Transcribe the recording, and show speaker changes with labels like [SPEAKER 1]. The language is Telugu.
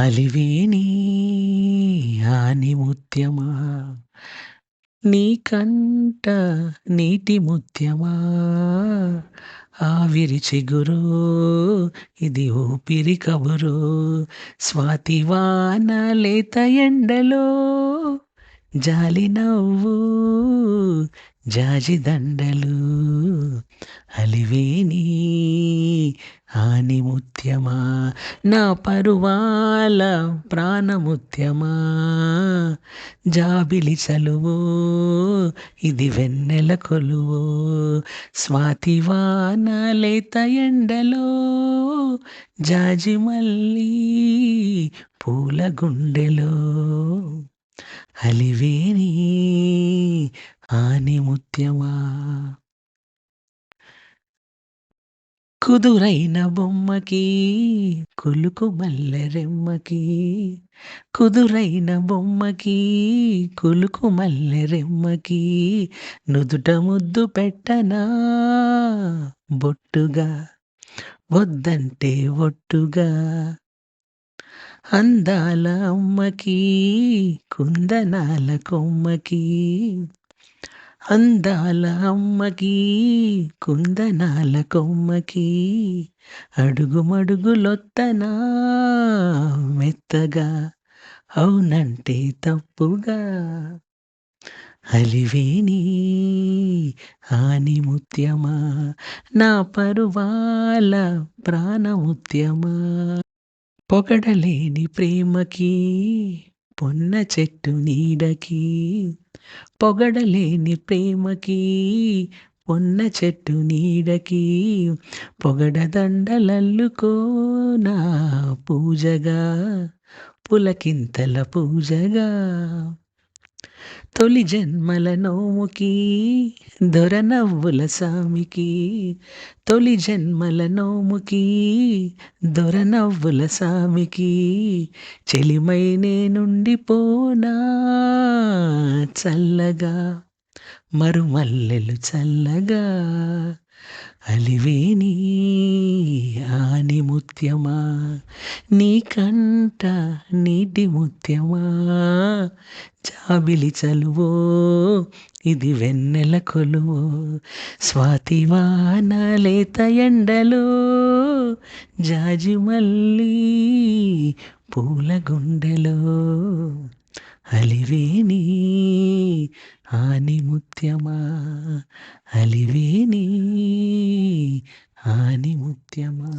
[SPEAKER 1] అలివేణి ఆని ముత్యమా? నీకంట నీటి ముత్యమా? ఆవిరి చిగురు ఇది ఊపిరి కబురు. స్వాతివాన లేత ఎండలో జాలి నవ్వు జాజి దండలు అలివేణి నా పరువాల ప్రాణముత్యమా? జాబిలి చలువో ఇది వెన్నెల కొలువో స్వాతివాన లేత ఎండలో జాజి మళ్ళీ పూల గుండెలో. అలివేనీ ఆని ముత్యమా? కుదురైన బొమ్మకి కులుకు మల్లెరెమ్మకి కుదురైన బొమ్మకి కులుకు మల్లెరెమ్మకి నుదుట ముద్దు పెట్టనా? బొట్టుగా వద్దంటే ఒట్టుగా అందాల అమ్మకి కుందనాల కొమ్మకి అందాల అమ్మకి కుందనాల కొమ్మకి అడుగుమడుగులొత్తనా మెత్తగా. అవునంటే తప్పుగా. అలివేణి ఆని ముత్యమా నా పరువాల ప్రాణముత్యమా. పొగడలేని ప్రేమకి పొన్న చెట్టు నీడకి పొగడలేని ప్రేమకి పొన్న చెట్టు నీడకి పొగడదండలల్లుకోనా పూజగా పులకింతల పూజగా. తొలి జన్మల నోముకి దొరనవ్వుల సామికి. తొలి జన్మల నోముకి దొరనవ్వుల సామికి. చెలిమై నేనుండిపోనా చల్లగా మరుమల్లెలు చల్లగా. అలివేని ఆని ముత్యమా? నీకంట నీటి ముత్యమా? జాబిలి చలువో ఇది వెన్నెల కొలువో? స్వాతివాన లేత ఎండలో జాజి మళ్ళీ పూల గుండెలో. అలివేని ఆని ముత్యమా? అలివేని హాని ముత్యమా?